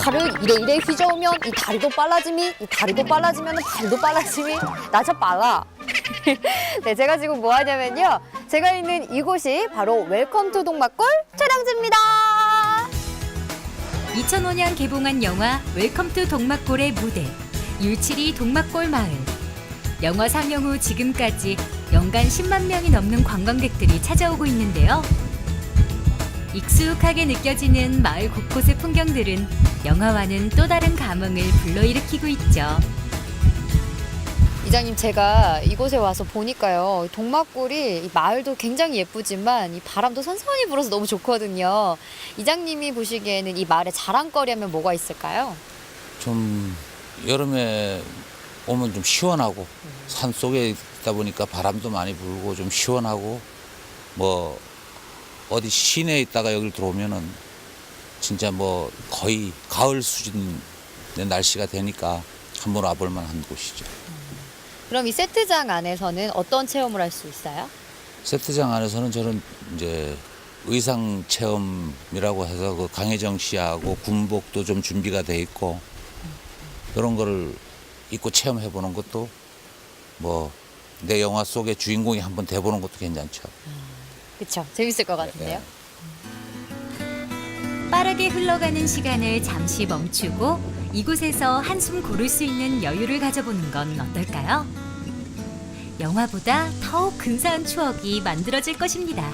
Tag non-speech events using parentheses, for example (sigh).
팔을 이래 이래 휘저으면 이 다리도 빨라짐이 이 다리도 빨라지면 발도 빨라짐이 (laughs) 나저 빨라. (laughs) 네, 제가 지금 뭐 하냐면요. 제가 있는 이곳이 바로 웰컴 투 동막골 촬영지입니다. 2005년 개봉한 영화 웰컴 투 동막골의 무대 율치리 동막골 마을 영화 상영 후 지금까지 연간 10만 명이 넘는 관광객들이 찾아오고 있는데요. 익숙하게 느껴지는 마을 곳곳의 풍경들은 영화와는 또 다른 감흥을 불러일으키고 있죠. 이장님 제가 이곳에 와서 보니까요 동막골이 이 마을도 굉장히 예쁘지만 이 바람도 선선히 불어서 너무 좋거든요. 이장님이 보시기에는 이 마을의 자랑거리하면 뭐가 있을까요? 좀 여름에 오면 좀 시원하고 산 속에 있다 보니까 바람도 많이 불고 좀 시원하고 뭐 어디 시내에 있다가 여기를 들어오면은 진짜 뭐 거의 가을 수준의 날씨가 되니까 한번 와볼 만한 곳이죠. 그럼 이 세트장 안에서는 어떤 체험을 할 수 있어요? 세트장 안에서는 저는 이제 의상 체험이라고 해서 그 강혜정 씨하고 군복도 좀 준비가 돼 있고 그런 거를 입고 체험해 보는 것도 뭐 내 영화 속의 주인공이 한번 돼 보는 것도 괜찮죠. 그렇죠. 재밌을 것 같은데요. 빠르게 흘러가는 시간을 잠시 멈추고 이곳에서 한숨 고를 수 있는 여유를 가져보는 건 어떨까요? 영화보다 더욱 근사한 추억이 만들어질 것입니다.